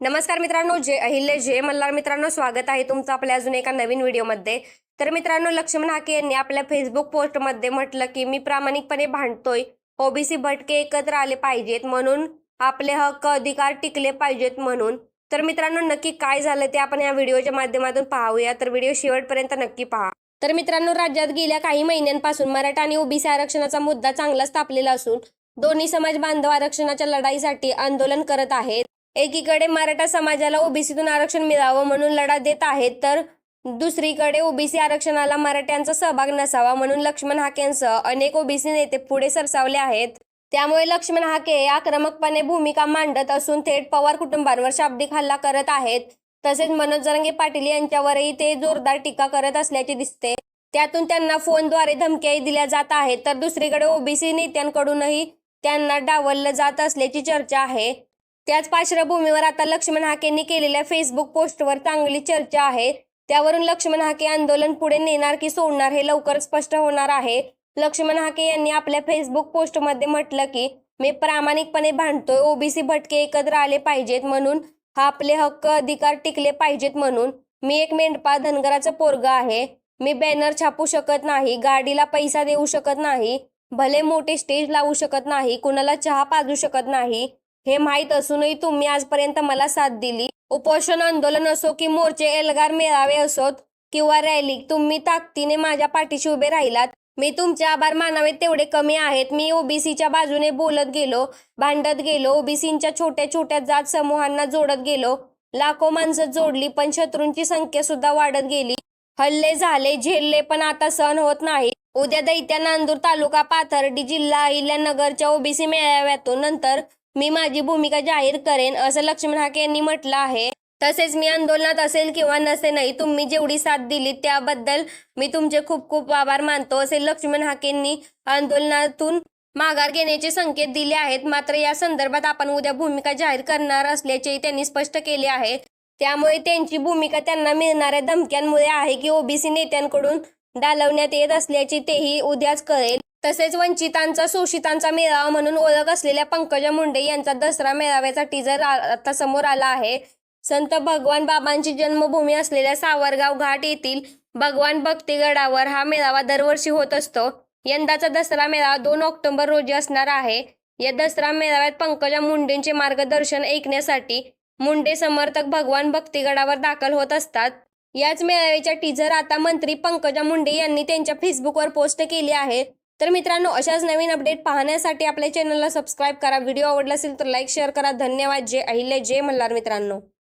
नमस्कार मित्रांनो जे अहिल्य जे मल्हार मित्रांनो स्वागत आहे तुमचं आपल्या अजून एका नवीन व्हिडिओमध्ये. तर मित्रांनो लक्ष्मण हाके यांनी आपल्या फेसबुक पोस्टमध्ये म्हटलं की मी प्रामाणिकपणे भांडतोय. ओबीसी भटके एकत्र आले पाहिजेत म्हणून आपले हक्क अधिकार टिकले पाहिजेत म्हणून. तर मित्रांनो नक्की काय झालं ते आपण या व्हिडिओच्या माध्यमातून पाहूया. तर व्हिडिओ शेवटपर्यंत नक्की पहा. तर मित्रांनो राज्यात गेल्या काही महिन्यांपासून मराठा आणि ओबीसी आरक्षणाचा मुद्दा चांगलाच तापलेला असून दोन्ही समाज बांधव आरक्षणाच्या लढाईसाठी आंदोलन करत आहेत. एकीकडे मराठा समाजाला ओबीसीतून आरक्षण मिळावं म्हणून लढा देत आहेत तर दुसरीकडे ओबीसी आरक्षणाला मराठ्यांचा सहभाग नसावा म्हणून लक्ष्मण हाकेंसह अनेक ओबीसी नेते पुढे सरसावले आहेत. त्यामुळे लक्ष्मण हाके आक्रमकपणे भूमिका मांडत असून थेट पवार कुटुंबांवर शाब्दिक हल्ला करत आहेत. तसेच मनोज जरंगे पाटील यांच्यावरही ते जोरदार टीका करत असल्याचे दिसते. त्यातून त्यांना फोनद्वारे धमक्याही दिल्या जात आहेत तर दुसरीकडे ओबीसी नेत्यांकडूनही त्यांना डावललं जात असल्याची चर्चा आहे. त्याच पार्श्वभूमीवर आता लक्ष्मण हाकेंनी केलेल्या फेसबुक पोस्टवर चांगली चर्चा आहे. त्यावरून लक्ष्मण हाके आंदोलन पुढे नेणार की सोडणार हे लवकर स्पष्ट होणार आहे. लक्ष्मण हाके यांनी आपल्या फेसबुक पोस्टमध्ये म्हटलं की मी प्रामाणिकपणे भांडतोय. ओबीसी भटके एकत्र आले पाहिजेत म्हणून हा आपले हक्क अधिकार टिकले पाहिजेत म्हणून. मी एक मेंढपा धनगराचा पोरग आहे. मी बॅनर छापू शकत नाही. गाडीला पैसा देऊ शकत नाही. भले मोठे स्टेज लावू शकत नाही. कुणाला चहा पाजू शकत नाही. हे माहीत असूनही तुम्ही आजपर्यंत मला साथ दिली. उपोषण आंदोलन असो की मोर्चे एल्गार मेळावे असोत किंवा रॅली तुम्ही ताकदीने माझ्या पाठीशी उभे राहिलात. मी तुमचे आभार मानावे तेवढे कमी आहेत. मी ओबीसीच्या बाजूने बोलत गेलो भांडत गेलो ओबीसींच्या छोट्या छोट्या जात समूहांना जोडत गेलो. लाखो माणसं जोडली पण शत्रूंची संख्या सुद्धा वाढत गेली. हल्ले झाले झेलले पण आता सहन होत नाही. उद्या दैत्या नांदूर तालुका पाथर्डी जिल्हा अहिल्यानगरच्या ओबीसी मेळाव्यातून नंतर मी माझी भूमिका जाहीर करेन असं लक्ष्मण हाके यांनी म्हटलं आहे. तसेच मी आंदोलनात असेल किंवा नसे नाही तुम्ही जेवढी साथ दिली त्याबद्दल मी तुमचे खूप खूप आभार मानतो असे लक्ष्मण हाकेंनी आंदोलनातून माघार घेण्याचे संकेत दिले आहेत. मात्र या संदर्भात आपण उद्या भूमिका जाहीर करणार असल्याचेही त्यांनी स्पष्ट केले आहे. त्यामुळे त्यांची भूमिका त्यांना मिळणाऱ्या धमक्यांमुळे आहे की ओबीसी नेत्यांकडून डालवण्यात येत असल्याचे तेही उद्याच कळेल. तसेच वंचितांचा शोषितांचा मेळावा म्हणून ओळख असलेल्या पंकजा मुंडे यांचा दसरा मेळाव्याचा टीजर आता समोर आला आहे संत भगवान बाबांची जन्मभूमी असलेल्या सावरगाव घाट येथील भगवान भक्तीगडावर हा मेळावा दरवर्षी होत असतो. यंदाचा दसरा मेळावा दोन ऑक्टोबर रोजी असणार आहे. या दसरा मेळाव्यात पंकजा मुंडेंचे मार्गदर्शन ऐकण्यासाठी मुंडे समर्थक भगवान भक्तीगडावर दाखल होत असतात. याच मेळाव्याच्या टीजर आता मंत्री पंकजा मुंडे यांनी त्यांच्या फेसबुकवर पोस्ट केली आहे. तर मित्रांनो अशाच नवीन अपडेट पाहण्यासाठी आपल्या चॅनलला सबस्क्राईब करा. व्हिडिओ आवडला असेल तर लाईक शेअर करा. धन्यवाद. जय अहिल्या. जय मल्हार मित्रांनो.